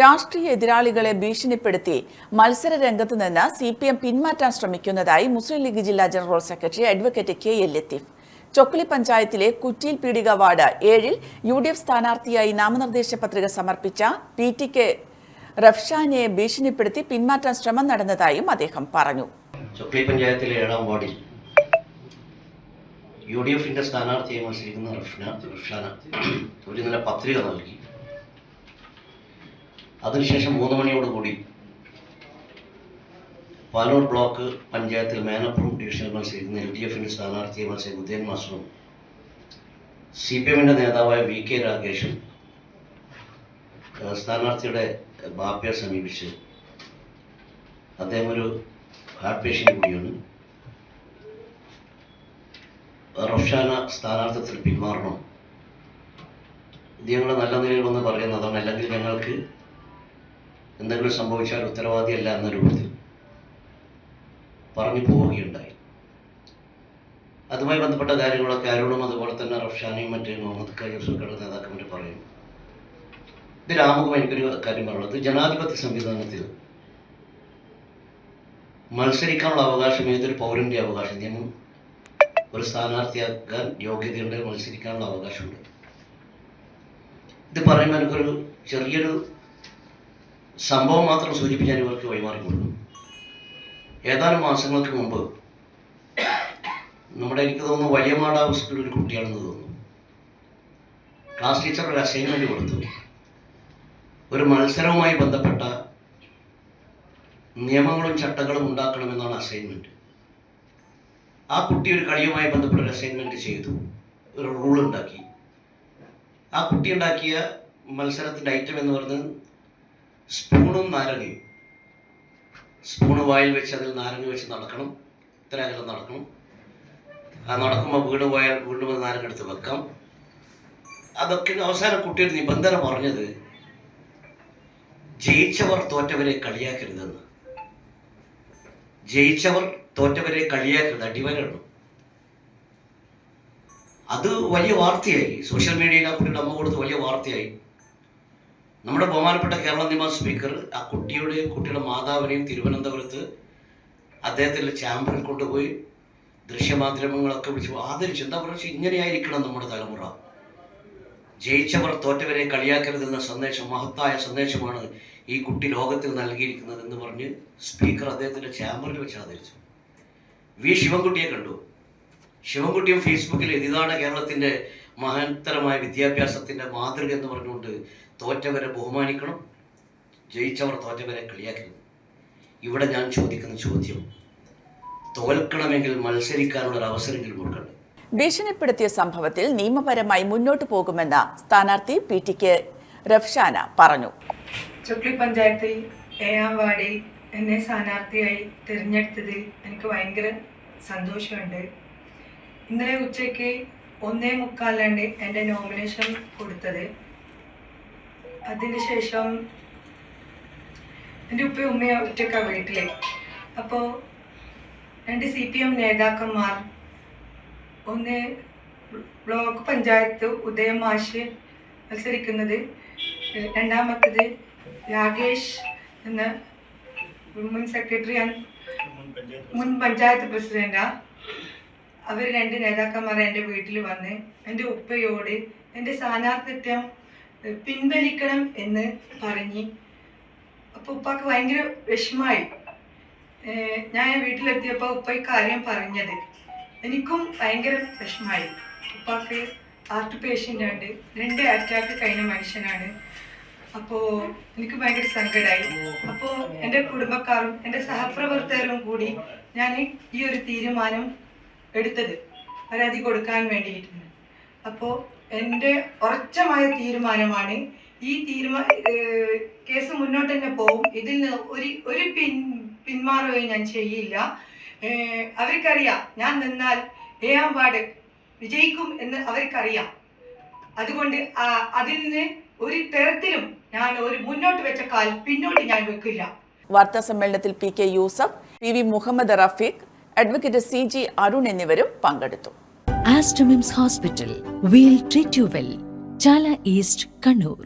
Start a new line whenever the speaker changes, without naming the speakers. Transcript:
രാഷ്ട്രീയ എതിരാളികളെ ഭീഷണിപ്പെടുത്തി മത്സര രംഗത്ത് നിന്ന് സി പി എം പിന്മാറ്റാൻ ശ്രമിക്കുന്നതായി മുസ്ലിം ലീഗ് ജില്ലാ general secretary advocate K L Latheef. Chokli പഞ്ചായത്തിലെ കുറ്റിയിൽ പീടിക വാർഡ് ഏഴിൽ യു ഡി എഫ് സ്ഥാനാർത്ഥിയായി നാമനിർദ്ദേശ പത്രിക സമർപ്പിച്ച പി ടി കെ റഫ്ഷാനെ ഭീഷണിപ്പെടുത്തി പിന്മാറ്റാൻ ശ്രമം നടന്നതായും അദ്ദേഹം പറഞ്ഞു.
ചൊക്ലി പഞ്ചായത്തിലെ ഏഴാം വാർഡിൽ യു ഡി എഫിന്റെ സ്ഥാനാർത്ഥിയായി മത്സരിക്കുന്ന റഫ്ഷാന ഒരു നില പത്രിക നൽകി. അതിനുശേഷം മൂന്ന് കൂടി പാനൂർ ബ്ലോക്ക് പഞ്ചായത്തിൽ മേനപ്പുറം ഡിവിഷനിൽ മത്സരിക്കുന്ന എൽ ഡി എഫിന്റെ സ്ഥാനാർത്ഥിയെ മത്സരിക്കുന്ന ഉദയൻ മാസ്റ്ററും സി പി എമ്മിന്റെ നേതാവായ വി കെ രാകേഷും സ്ഥാനാർത്ഥിയുടെ ബാപ്പയെ സമീപിച്ച് അദ്ദേഹം ഒരു ഹാർട്ട് പേഷ്യന്റ് കൂടിയാണ്. റഫ്ഷാന സ്ഥാനാർത്ഥത്തിൽ പിന്മാറണം. ഇത് ഞങ്ങൾ നല്ല നിലയിൽ വന്ന് പറയുന്നതാണ്. അല്ലെങ്കിൽ ഞങ്ങൾക്ക് എന്തെങ്കിലും സംഭവിച്ചാൽ ഉത്തരവാദിയല്ല എന്ന രൂപത്തിൽ പറഞ്ഞു പോവുകയുണ്ടായി. അതുമായി ബന്ധപ്പെട്ട കാര്യങ്ങളൊക്കെ അരുണും അതുപോലെ തന്നെ റഫ്ഷാനിയും മറ്റേ മുഹമ്മദ് ഖാ യൂസുഫുകളുടെ നേതാക്കന്മാർ പറയും ഇതിൽ ആമുഖം എനിക്കൊരു കാര്യം പറയുള്ളത് ജനാധിപത്യ സംവിധാനത്തിൽ മത്സരിക്കാനുള്ള അവകാശം ഏതൊരു പൗരന്റെ അവകാശം? നിയമം ഒരു സ്ഥാനാർത്ഥിയാക്കാൻ യോഗ്യതയുണ്ടെങ്കിൽ മത്സരിക്കാനുള്ള അവകാശമുണ്ട്. ഇത് പറയുമ്പോൾ എനിക്കൊരു ചെറിയൊരു സംഭവം മാത്രം സൂചിപ്പിക്കാൻ ഇവർക്ക് വഴിമാറിക്കൊള്ളു ഏതാനും മാസങ്ങൾക്ക് മുമ്പ് നമ്മുടെ എനിക്ക് തോന്നുന്നു വലിയമാട സ്കൂളിൽ ഒരു കുട്ടിയാണെന്ന് തോന്നുന്നു. ക്ലാസ് ടീച്ചർ ഒരു അസൈൻമെന്റ് കൊടുത്തു. ഒരു മത്സരവുമായി ബന്ധപ്പെട്ട നിയമങ്ങളും ചട്ടങ്ങളും ഉണ്ടാക്കണമെന്നാണ് അസൈൻമെന്റ് ആ കുട്ടി ഒരു കളിയുമായി ബന്ധപ്പെട്ട ഒരു അസൈൻമെന്റ് ചെയ്തു. ഒരു റൂൾ ഉണ്ടാക്കി. ആ കുട്ടി ഉണ്ടാക്കിയ മത്സരത്തിന്റെ ഐറ്റം എന്ന് പറയുന്നത് സ്പൂണും നാരങ്ങയും. സ്പൂണ് വായിൽ വെച്ച് അതിൽ നാരങ്ങ വെച്ച് നടക്കണം. ഇത്ര അകലം നടക്കണം. ആ നടക്കുമ്പോൾ വീണ് പോയാൽ വീണ്ടും അത് നാരങ്ങ എടുത്ത് വെക്കാം. അതൊക്കെ അവസാനം കുട്ടിയുടെ നിബന്ധന പറഞ്ഞത് ജയിച്ചവർ തോറ്റവരെ കളിയാക്കരുതെന്ന്. ജയിച്ചവർ തോറ്റവരെ കളിയാക്കരുത് അടിവരണം അത് വലിയ വാർത്തയായി. സോഷ്യൽ മീഡിയയിൽ ആ കുട്ടിയുടെ അമ്മ കൊടുത്ത് വലിയ വാർത്തയായി. നമ്മുടെ ബഹുമാനപ്പെട്ട കേരള നിയമ സ്പീക്കർ ആ കുട്ടിയുടെയും കുട്ടിയുടെ മാതാവിനെയും തിരുവനന്തപുരത്ത് അദ്ദേഹത്തിന്റെ ചാമ്പറിൽ കൊണ്ടുപോയി ദൃശ്യമാധ്യമങ്ങളൊക്കെ വിളിച്ചു ആദരിച്ചു. എന്താ പറയുക? ഇങ്ങനെയായിരിക്കണം നമ്മുടെ തലമുറ. ജയിച്ചവർ തോറ്റവരെ കളിയാക്കരുതെന്ന സന്ദേശം മഹത്തായ സന്ദേശമാണ് ഈ കുട്ടി ലോകത്തിൽ നൽകിയിരിക്കുന്നത് എന്ന് പറഞ്ഞ് സ്പീക്കർ അദ്ദേഹത്തിന്റെ ചാമ്പറിൽ വെച്ച് ആദരിച്ചു. വി ശിവൻകുട്ടിയെ കണ്ടു. ശിവൻകുട്ടിയും ഫേസ്ബുക്കിൽ ഇതാണ് കേരളത്തിന്റെ മഹത്തരമായ വിദ്യാഭ്യാസത്തിന്റെ മാതൃക എന്ന് പറഞ്ഞുകൊണ്ട് തോറ്റവരെ ബഹുമാനിക്കണം ജയിച്ചവർ തോറ്റവരെ കളിയാക്കരുത് ഇവിടെ ഞാൻ ചോദിക്കുന്ന ചോദ്യം തോൽക്കണമെങ്കിൽ മത്സരിക്കാനുള്ള ഒരു അവസരമെങ്കിലും കൊടുക്കണം
ഭീഷണിപ്പെടുത്തിയ സംഭവത്തിൽ നിയമപരമായി മുന്നോട്ട് പോകുമെന്ന സ്ഥാനാർത്ഥി പി ടി കെ റഫ്ഷാന പറഞ്ഞു.
ചുക്ലി പഞ്ചായത്തിൽ ഏഴാം വാർഡിൽ എന്നെ സ്ഥാനാർത്ഥിയായി തിരഞ്ഞെടുത്തതിൽ എനിക്ക് ഭയങ്കര സന്തോഷമുണ്ട്. ഇന്നലെ ഉച്ചയ്ക്ക് ഒന്നേ മുക്കാലാണ് എന്റെ നോമിനേഷൻ കൊടുത്തത്. അതിനുശേഷം എന്റെ ഉപ്പയും ഉമ്മയും ഒറ്റക്ക വീട്ടിലെ. അപ്പോൾ രണ്ട് സി പി എം നേതാക്കന്മാർ ഒന്ന് ബ്ലോക്ക് പഞ്ചായത്ത് ഉദയം മാഷ് മത്സരിക്കുന്നത് രണ്ടാമത്തത് രാകേഷ് എന്ന മുൻ സെക്രട്ടറി മുൻ പഞ്ചായത്ത് പ്രസിഡന്റാ. അവർ രണ്ട് നേതാക്കന്മാർ എന്റെ വീട്ടിൽ വന്ന് എന്റെ ഉപ്പയോട് എന്റെ സ്ഥാനാർത്ഥിത്വം പിൻവലിക്കണം എന്ന് പറഞ്ഞ്. അപ്പോൾ ഉപ്പാക്ക് ഭയങ്കര വിഷമായി. ഞാൻ വീട്ടിലെത്തിയപ്പോൾ ഉപ്പ ഈ കാര്യം പറഞ്ഞത്. എനിക്കും ഭയങ്കര വിഷമായി. ഉപ്പാക്ക് ഹാർട്ട് പേഷ്യന്റ് ഉണ്ട് രണ്ട് അറ്റാക്ക് കഴിഞ്ഞ മനുഷ്യനാണ്. അപ്പോൾ എനിക്ക് ഭയങ്കര സങ്കടമായി അപ്പോൾ എന്റെ കുടുംബക്കാരും എന്റെ സഹപ്രവർത്തകരും കൂടി ഞാൻ ഈ ഒരു തീരുമാനം എടുത്തത് പരാതി കൊടുക്കാൻ വേണ്ടിയിട്ടാണ്. അപ്പോൾ എന്റെ ഉറച്ചമായ തീരുമാനമാണ് ഈ തീരുമാന കേസ് മുന്നോട്ട് തന്നെ പോകും ഇതിൽ നിന്ന് ഒരു ഒരു പിൻ പിന്മാറുകയും ഞാൻ ചെയ്യില്ല. അവർക്കറിയാം ഞാൻ നിന്നാൽ ഏഴാം വാർഡ് വിജയിക്കും എന്ന് അവർക്കറിയാം. അതുകൊണ്ട് അതിൽ നിന്ന് ഒരു തരത്തിലും ഞാൻ ഒരു മുന്നോട്ട് വെച്ച കാൽ പിന്നോട്ട് ഞാൻ വെക്കില്ല.
വാർത്താ സമ്മേളനത്തിൽ P K Yusuf P V Muhammad Rafeeq advocate C G Arun എന്നിവരും പങ്കെടുത്തു.
Aster MIMS hospital we'll treat you well Chala east Kannur